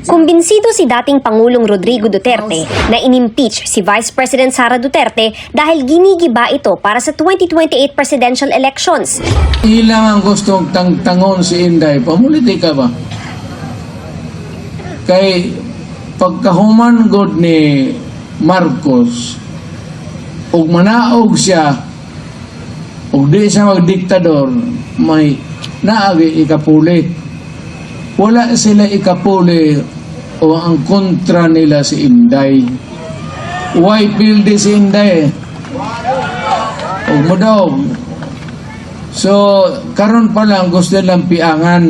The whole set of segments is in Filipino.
Kumbinsido si dating Pangulong Rodrigo Duterte na inimpeach si Vice President Sara Duterte dahil ginigiba ito para sa 2028 presidential elections. Ilang ang gustong tangtangon si Inday, pamulitika ba? Kay pagkahuman god ni Marcos, ug manaog siya, ug di siya magdiktador, may naagi ikapuli. Wala sila ikapuli o ang kontra nila si Inday. Why pildi si Inday? Huwag mo daw, So, karon pa lang gusto nilang piangan.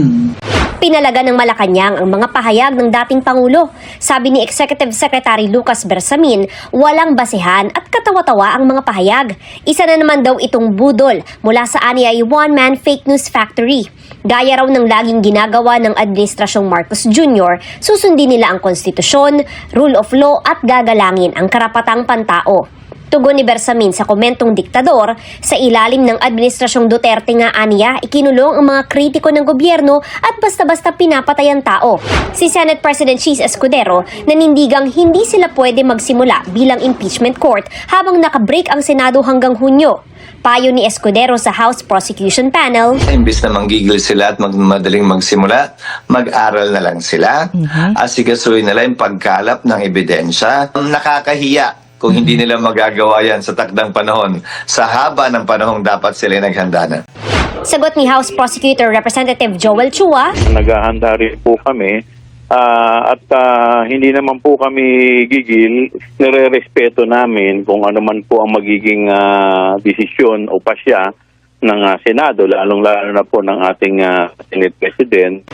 Pinalaga ng Malacanang ang mga pahayag ng dating Pangulo. Sabi ni Executive Secretary Lucas Bersamin, walang basehan at katawa-tawa ang mga pahayag. Isa na naman daw itong budol mula sa ani one-man fake news factory. Gaya raw ng laging ginagawa ng Administrasyong Marcos Jr., susundin nila ang konstitusyon, rule of law at gagalangin ang karapatang pantao. Tugon ni Bersamin sa komentong diktador, sa ilalim ng Administrasyong Duterte nga aniya, ikinulong ang mga kritiko ng gobyerno at basta-basta pinapatay ang tao. Si Senate President Cheese Escudero nanindigang hindi sila pwede magsimula bilang impeachment court habang nakabreak ang Senado hanggang Hunyo. Payo ni Escudero sa House Prosecution Panel, Imbis na manggigil sila at magmadaling magsimula, mag-aral na lang sila. Asikasuhin nila yung pagkalap ng ebidensya. Nakakahiya kung hindi nila magagawa yan sa takdang panahon. Sa haba ng panahong dapat sila naghanda na. sagot ni House Prosecutor Representative Joel Chua, naghahanda rin po kami Ah, at ah, hindi naman po kami gigil, nire-respeto namin kung ano man po ang magiging ah, desisyon o pasya ng ah, Senado, lalong-lalo na po ng ating ah, Senate President.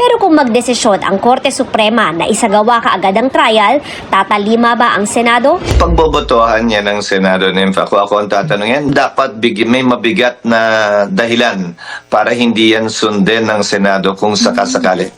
Pero kung magdesisyon ang Korte Suprema na isagawa kaagad ang trial, tatalima ba ang Senado? Pagbobotohan niya ng Senado ng kung ako ang tatanungin, dapat big, may mabigat na dahilan para hindi yan sundin ng Senado kung sakasakali.